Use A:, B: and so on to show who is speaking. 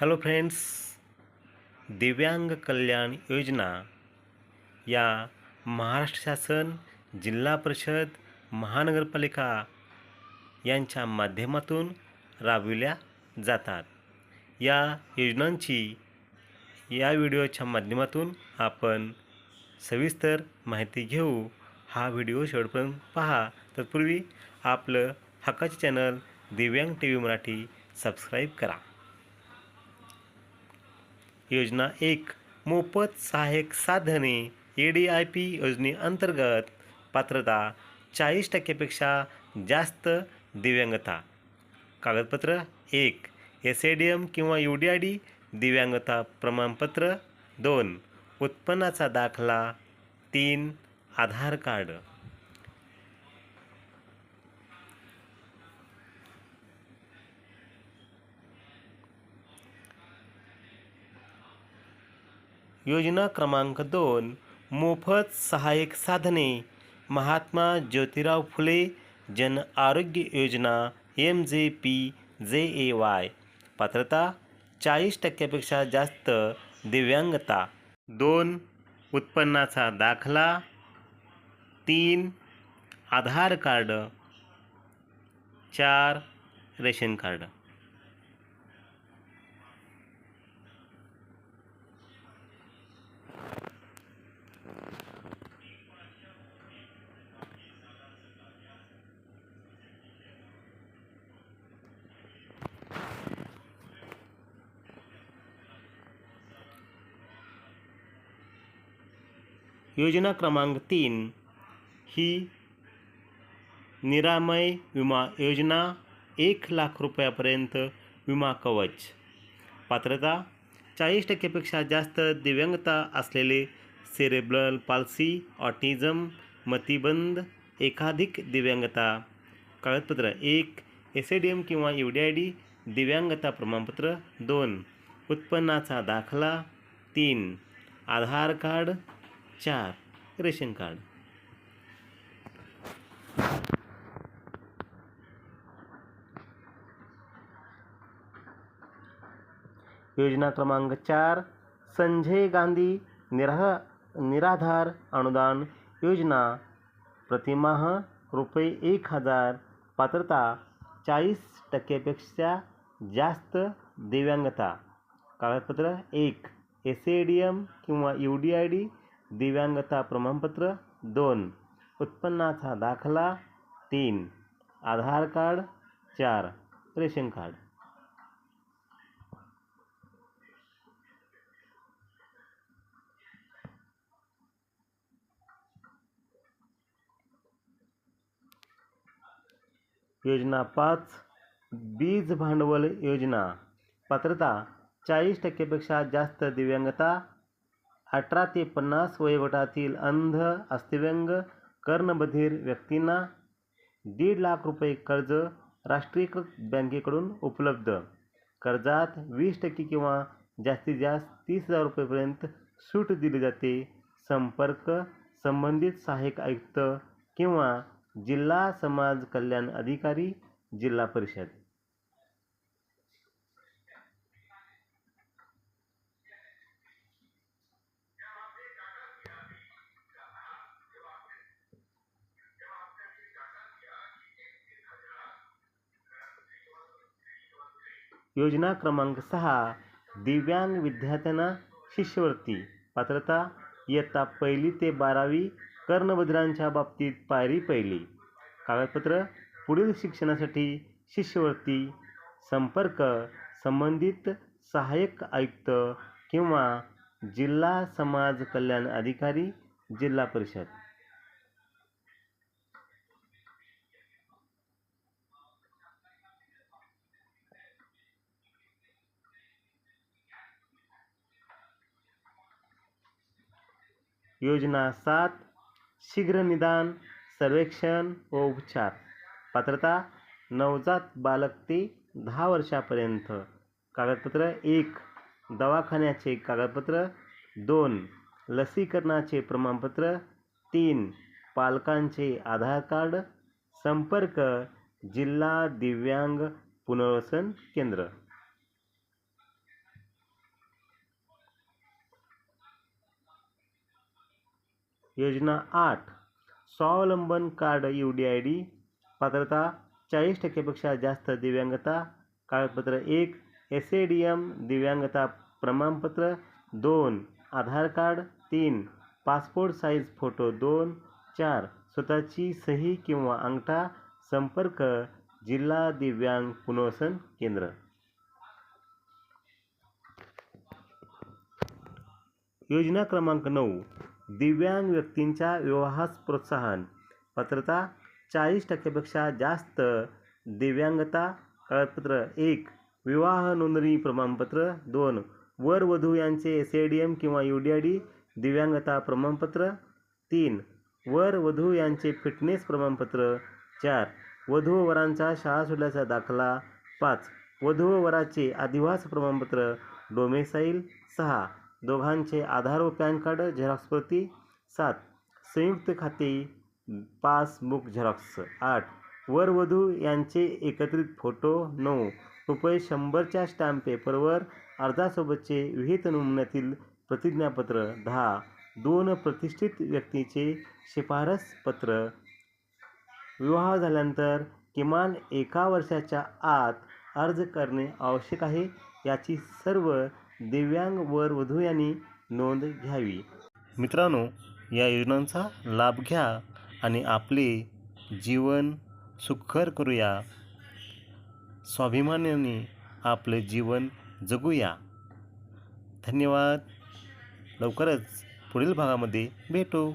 A: Hello friends दिव्यांग कल्याण योजना या महाराष्ट्र शासन जिल्हा परिषद महानगरपालिका यांच्या माध्यमातून राबविल्या जातात. या योजनांची या व्हिडिओच्या माध्यमातून आपण सविस्तर माहिती घेऊ. हा व्हिडिओ शेवटपर्यंत पहा. तत्पूर्वी आपलं हक्काचे चॅनल दिव्यांग टी व्ही मराठी सबस्क्राईब करा. योजना एक मोफत सहाय्यक साधने ए डी आय पी योजनेअंतर्गत पात्रता चाळीस टक्केपेक्षा जास्त दिव्यांगता. कागदपत्र एक एस ए डी एम किंवा यू डी आय डी दिव्यांगता प्रमाणपत्र दोन उत्पन्नाचा दाखला तीन आधार कार्ड. योजना क्रमांक दोन मोफत सहाय्यक साधने Mahatma Jyotirao Phule Jan Arogya Yojana M J P जे ए वाय पात्रता चाळीस टक्क्यापेक्षा जास्त दिव्यांगता. दोन उत्पन्नाचा दाखला. तीन आधार कार्ड. चार रेशन कार्ड. योजना क्रमांक तीन. ही निरामय विमा योजना एक लाख रुपयापर्यंत विमा कवच. पात्रता चाळीस टक्केपेक्षा जास्त दिव्यांगता असलेले सेरेब्रल पाल्सी ऑटिझम मतिबंद एकाधिक दिव्यांगता. कागदपत्र एक एस ए डी एम किंवा यू डी आय डी दिव्यांगता प्रमाणपत्र दोन. उत्पन्नाचा दाखला तीन. आधार कार्ड चार रेशन कार्ड. योजना क्रमांक चार संजय गांधी निरा निराधार अनुदान योजना. प्रतिमाह रुपये एक हजार पात्रता चाळीस टक्केपेक्षा जास्त दिव्यांगता. कागदपत्र एक एस ए डी एम किंवा यू डी आय डी दिव्यांगता प्रमाणपत्र दोन. उत्पन्नाचा दाखला तीन. आधार कार्ड चार. Ration card. योजना पाच. बीज भांडवल योजना. पात्रता चाळीस टक्केपेक्षा जास्त दिव्यांगता अठरा ते पन्नास वयोगटातील अंध अस्थिव्यंग कर्णबधीर व्यक्तींना दीड लाख रुपये कर्ज राष्ट्रीयकृत बँकेकडून उपलब्ध. कर्जात वीस टक्के किंवा जास्तीत जास्त तीस हजार रुपयेपर्यंत सूट दिली जाते. संपर्क संबंधित सहाय्यक आयुक्त किंवा जिल्हा समाज कल्याण अधिकारी जिल्हा परिषद. योजना क्रमांक सहा दिव्यांग विद्यार्थ्यांना शिष्यवृत्ती. पात्रता इयत्ता पहिली ते बारावी कर्णबधिरांच्या बाबतीत पायरी पहिली. कागदपत्र पुढील शिक्षणासाठी शिष्यवृत्ती. संपर्क संबंधित सहाय्यक आयुक्त किंवा जिल्हा समाज कल्याण अधिकारी जिल्हा परिषद. योजना सात शीघ्र निदान सर्वेक्षण व उपचार. पात्रता नवजात बालक ते दहा वर्षापर्यंत. कागदपत्र एक दवाखान्याचे कागदपत्र दोन लसीकरणाचे प्रमाणपत्र तीन पालकांचे आधार कार्ड संपर्क जिल्हा दिव्यांग पुनर्वसन केंद्र. योजना आठ, स्वावलंबन card U D I D, पात्रता चाळीस टक्केपेक्षा जास्त दिव्यांगता, कागदपत्र एक, एस ए डी एम, दिव्यांगता प्रमाणपत्र दोन, आधार कार्ड तीन, पासपोर्ट साईज फ़ोटो दोन, चार, स्वतःची सही किंवा अंगठा, संपर्क, जिल्हा दिव्यांग पुनर्वसन केंद्र. योजना क्रमांक नऊ दिव्यांग व्यक्तींच्या विवाहास प्रोत्साहन. पात्रता चाळीस टक्क्यापेक्षा जास्त. दिव्यांगता कागदपत्र एक. विवाह नोंदणी प्रमाणपत्र दोन. वर वधू यांचे एस ए डी एम किंवा यू डी आय डी दिव्यांगता प्रमाणपत्र तीन. वर वधू यांचे फिटनेस प्रमाणपत्र चार. वधू वरांचा शाळा सोडल्याचा दाखला पाच. वधू वराचे अधिवास प्रमाणपत्र डोमेसाईल सहा. दोघांचे आधार व पॅन कार्ड झेरॉक्स प्रती सात. संयुक्त खाते पासबुक झेरॉक्स आठ. वर वधू यांचे एकत्रित फोटो नऊ. रुपये शंभरच्या स्टॅम्प पेपरवर अर्जासोबतचे विहित नमुन्यातील प्रतिज्ञापत्र दहा. दोन प्रतिष्ठित व्यक्तीचे शिफारस पत्र विवाह झाल्यानंतर किमान एका वर्षाच्या आत अर्ज करणे आवश्यक आहे याची सर्व दिव्यांग वर वधू यांनी नोंद घ्यावी. मित्रांनो या योजनांचा लाभ घ्या आणि आपले जीवन सुखकर करूया. स्वाभिमानाने आपले जीवन जगूया. धन्यवाद. लवकरच पुढील भागामध्ये भेटू.